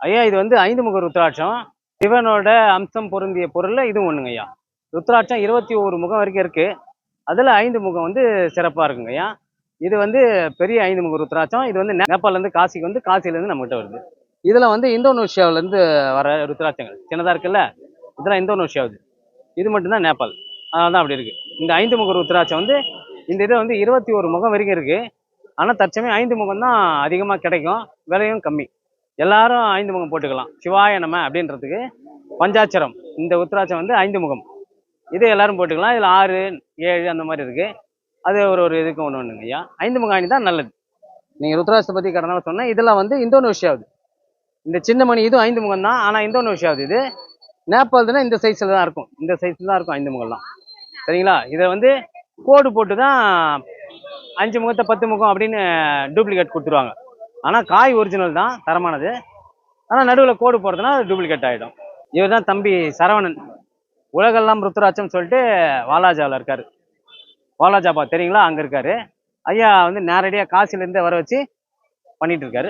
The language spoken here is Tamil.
ஐயா இது வந்து ஐந்து முக ருத்ராட்சம். சிவனோட அம்சம் பொருந்திய பொருள்ல இதுவும் ஒண்ணுங்க ஐயா. ருத்ராட்சம் இருபத்தி ஒரு முகம் வரைக்கும் இருக்கு. அதுல ஐந்து முகம் வந்து சிறப்பா இருக்குங்க ஐயா. இது வந்து பெரிய ஐந்து முக ருத்ராட்சம். இது வந்து நேபாள்ல இருந்து காசிக்கு வந்து காசில இருந்து நம்மகிட்ட வருது. இதுல வந்து இந்தோனேஷியாவிலேருந்து வர ருத்ராட்சங்கள். சின்னதா இருக்குல்ல? இதெல்லாம் இந்தோனேஷியாவுது. இது மட்டும்தான் நேபாள். அதனால அப்படி இருக்கு. இந்த ஐந்து முக ருத்ராட்சம் வந்து இந்த இது வந்து இருபத்தி ஒரு முகம் வரைக்கும் இருக்கு. ஆனா தற்சமயம் ஐந்து முகம் தான் அதிகமா கிடைக்கும். விலையும் கம்மி. எல்லாரும் ஐந்து முகம் போட்டுக்கலாம். சிவாய நம அப்படின்றதுக்கு பஞ்சாட்சரம். இந்த உத்ராட்சம் வந்து ஐந்து முகம். இது எல்லாரும் போட்டுக்கலாம். இதில் ஆறு ஏழு அந்த மாதிரி இருக்கு. அது ஒரு ஒரு இதுக்கு ஒன்று ஒன்றுங்க ஐயா. ஐந்து முகாணி தான் நல்லது. நீங்கள் ருத்ராட்சத்தை பற்றி கடனால சொன்னேன் இதெல்லாம் வந்து இந்தோனேஷியாவுது. இந்த சின்ன மணி இதுவும் ஐந்து முகம் தான். ஆனால் இந்தோனேஷியாவுது இது. நேபாளத்துனா இந்த சைஸில் தான் இருக்கும். இந்த சைஸில் தான் இருக்கும் ஐந்து முகம்லாம் சரிங்களா? இதை வந்து கோடு போட்டு தான் அஞ்சு முகத்தை பத்து முகம் அப்படின்னு டூப்ளிகேட் கொடுத்துருவாங்க. ஆனால் காய் ஒரிஜினல் தான் தரமானது. ஆனால் நடுவில் கோடு போடுறதுனா டூப்ளிகேட் ஆகிடும் இவர் தான் தம்பி சரவணன். உலகெல்லாம் ருத்ராட்சம் சொல்லிட்டு வாலாஜாவில் இருக்காரு. வாலாஜாபா தெரியுங்களா? அங்கே இருக்காரு. ஐயா வந்து நேரடியாக காசிலேருந்தே வர வச்சு பண்ணிட்டு இருக்காரு.